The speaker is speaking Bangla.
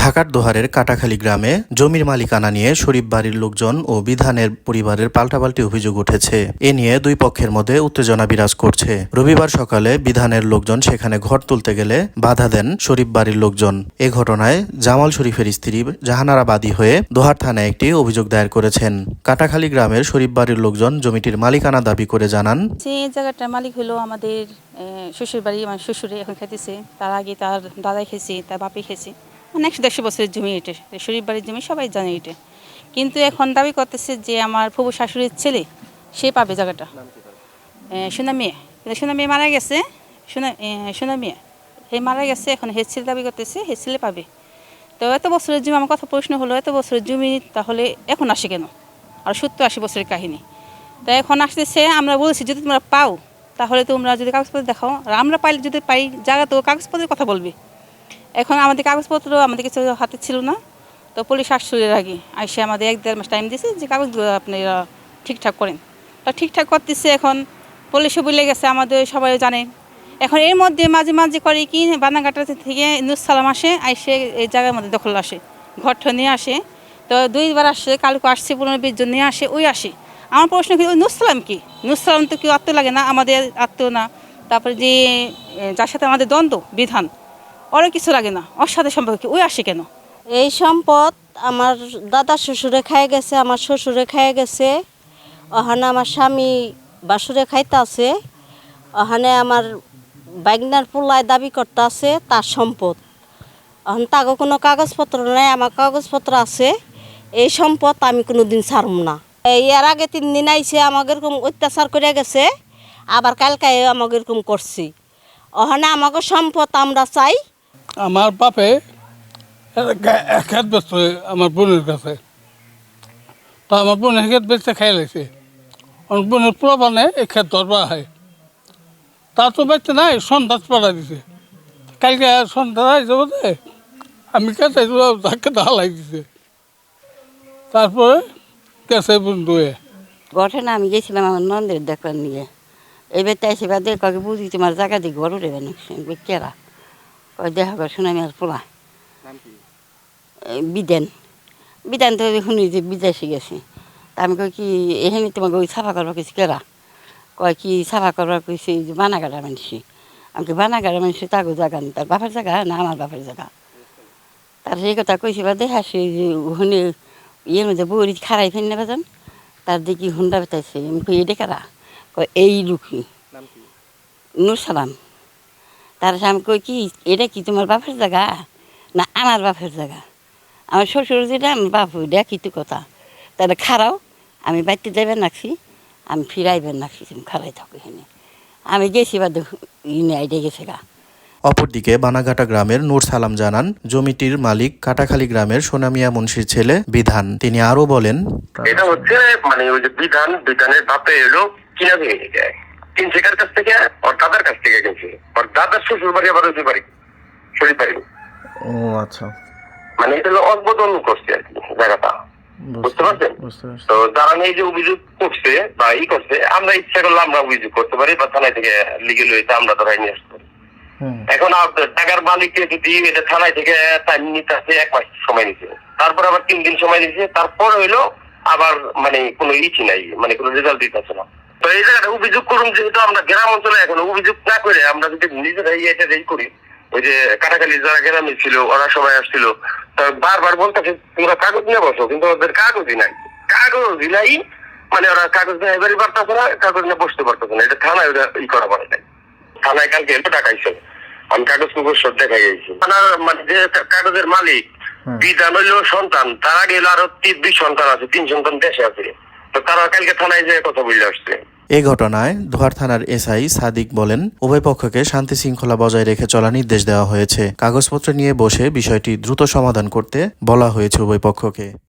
ঢাকার দোহারের কাটাখালী গ্রামে জমির মালিকানা নিয়ে শরীফ বাড়ির লোকজন ও বিধানের পরিবারের পাল্টাপাল্টি অভিযোগ উঠেছে। এ নিয়ে দুই পক্ষের মধ্যে উত্তেজনা বিরাজ করছে। রবিবার সকালে বিধানের লোকজন সেখানে ঘর তুলতে গেলে বাধা দেন শরীফ বাড়ির লোকজন। এ ঘটনায় জামাল শরীফের স্ত্রী জাহানারা বাদী হয়ে দোহার থানায় একটি অভিযোগ দায়ের করেছেন। কাটাখালী গ্রামের শরীফ বাড়ির লোকজন জমিটির মালিকানা দাবি করে জানান এই জায়গাটার মালিক হলো আমাদের শ্বশুর বাড়ি শ্বশুরে এখন খেতেছে তার আগে তার দাদাই খেয়েছে তার বাপে খেয়েছে মানে একশো দেড়শো বছরের জমি এটা শরীর বাড়ির জমি সবাই জানে এটা। কিন্তু এখন দাবি করতেছে যে আমার ফুবু শাশুড়ির ছেলে সে পাবে জায়গাটা। সোনা মেয়ে। কিন্তু সোনা মেয়ে মারা গেছে সোনা সোনা মেয়ে। হে মারা গেছে এখন হে ছেলে দাবি করতেছে হে ছেলে পাবে। তো এত বছরের জমি আমার কথা প্রশ্ন হলো এত বছরের জমি তাহলে এখন আসে কেন? আর সত্তর আশি বছরের কাহিনী। তাই এখন আসতেছে আমরা বলছি যদি তোমরা পাও তাহলে তোমরা যদি কাগজপত্র দেখাও। আর আমরা পাইলে যদি পাই জায়গা তো কাগজপত্রের কথা বলবে। এখন আমাদের কাগজপত্র আমাদের কিছু হাতে ছিল না। তো পুলিশ আসছিলের আগে, আইসে আমাদের এক দেড় মাস টাইম দিয়েছে যে কাগজগুলো আপনারা ঠিকঠাক করেন। তা ঠিকঠাক করতেছে এখন, পুলিশও বলে গেছে, আমাদের সবাই জানে। এখন এর মধ্যে মাঝে মাঝে করে কি, বানাঘাটা থেকে নুসালাম আসে, আইসে এই জায়গার মধ্যে দখল আসে ঘরটা নিয়ে আসে। তো দুইবার আসে, কালকে আসছে, পনেরো বিশ নিয়ে আসে, ওই আসে। আমার প্রশ্ন কি, ওই নুসালাম কি? নুসালাম তো কেউ আত্ম লাগে না, আমাদের আত্মীয় না। তারপরে যে যার সাথে আমাদের দ্বন্দ্ব, বিধান ওরও কিছু লাগে না। ওর সাথে সম্পর্ক ওই আসে কেন? এই সম্পদ আমার দাদা শ্বশুরে খাই গেছে, আমার শ্বশুরে খাই গেছে। ওখানে আমার স্বামী বাসুরে খাইতে আছে। ওখানে আমার বাইগনার পোলায় দাবি করতে আছে তার সম্পদ। এখন তাকে কোনো কাগজপত্র নাই, আমার কাগজপত্র আছে। এই সম্পদ আমি কোনো দিন ছাড়ব না। এই এর আগে তিন দিন আইসে আমাকে এরকম অত্যাচার করে গেছে। আবার কালকে আমাকে এরকম করছি। ওখানে আমাকে সম্পদ আমরা চাই। আমার বাপে হাত ব্যস্ত আমার বোনের কাছে। তো আমার বোন এক হাত বেচতে খাই লাগছে আমার বোনের প্রবানে এক হাত দরবার হয় তা তো বেচতে নাই সন্ধ্যাস পড়া দিছে। কালকে সন্ধ্যা আইসে বোধে আমি কাছে তাকে হালাই দিছে। তারপরে গেছে বন্ধুয়ে। ঘটনা আমি গেছিলাম আমার নন্দের দেখলাম নিয়ে। এবার তাই সে বাদে কাকে বুঝি তোমার জায়গা দিয়ে ঘর উঠে বেন কেরা? কয় দেখা করে শুনে আমি আর পোলা বিদেন। বিধান তো শুনি যে বিদেশে গেছে। তা আমি কই কি এখানে তোমাকে ওই সাফা করবার কিছু কেরা কয় কি সাফা করবার কইছে যে বানাগাড়া মানুষই আমি কি বানাগাড়া মানুষই তাকে জায়গা নেই তার বাপের জায়গা না আমার বাপের জায়গা তার সেই কথা কইছে বা দেখা সে যে ওখানে ইয়ের মধ্যে বউরি খারাই ফেন নেবে যান তার দেখি হুন্ডা বেতাইছে আমি কই এটা কারা? কয় এই লুকি নুর সালাম তার আমি কই কি এটা কি তোমার বাপের জায়গা? না আমার বাপের জায়গা। আমার শ্বশুর যেটা আমার বাপু এটা কিন্তু কথা। তাহলে খারাও আমি বাড়িতে যাবেন নাকছি আমি ফিরাইবেন নাকছি তুমি খারাই থাকো এখানে। আমি গেছি বা ইনে আইডে গেছে গা। অপরদিকে বানাঘাটা গ্রামের নূর সালাম জানান জমিটির মালিক কাটাখালী গ্রামের সোনামিয়া মুন্সির ছেলে বিধান। তিনি আরও বলেন এটা হচ্ছে মানে ওই যে বিধান বিধানের বাপে এলো কিনা ভেঙে তিন শেখার কাছ থেকে ওর দাদার কাছ থেকে কিনছে ওর দাদার শ্বশুর বাড়ি আবার বাড়ি শরীর বাড়ি। ও আচ্ছা। মানে এটা হলো অদ্বোধন করছে আর কি জায়গাটা। বুঝতে পারছেন? তো যারা নিয়ে যে অভিযোগ করছে বা ই করছে আমরা ইচ্ছা করলে আমরা অভিযোগ করতে পারি বা থানায় থেকে লিগেল হইতে আমরা ধরাই নিয়ে আসতে পারি। এখন টাকার মালিককে যদি এটা থানায় থেকে টাইম নিতে আসে এক মাস সময় নিচ্ছে তারপর আবার তিন দিন সময় নিচ্ছে তারপর হইল আবার মানে কোনো ইচি নাই মানে কোনো রেজাল্ট দিতেছে না। তো এই জায়গাটা অভিযোগ করুন যেহেতু আমরা গ্রাম অঞ্চলে এখন অভিযোগ না করে আমরা যদি নিজেরাই এটা এই করি ওই যে কাটাখালি যারা গ্রামে ছিল ওরা সবাই আসছিল বারবার বলতেছে তোমরা কাগজ নিয়ে বসো। কিন্তু ওদের কাগজই নাই। কাগজই নাই মানে ওরা কাগজ নিয়ে এবারই পারতেছে না কাগজ নিয়ে বসতে পারতেছে না। এটা থানায় ওরা ই করা পারে নাই। থানায় কালকে এলো টাকা হিসেবে আমি কাগজ কুগজ সব দেখাই গেছি থানার মানে যে কাগজের মালিক বিধান হইল সন্তান। তার আগে হলো আরও দুই সন্তান আছে তিন সন্তান দেশে আছে। তো তারা কালকে থানায় যে কথা বলে আসছে। এ ঘটনায় ধোয়ার থানার এসআই সাদিক বলেন, উভয় পক্ষকে শান্তি শৃঙ্খলা বজায় রেখে চলার নির্দেশ দেওয়া হয়েছে। কাগজপত্র নিয়ে বসে বিষয়টি দ্রুত সমাধান করতে বলা হয়েছে উভয় পক্ষকে।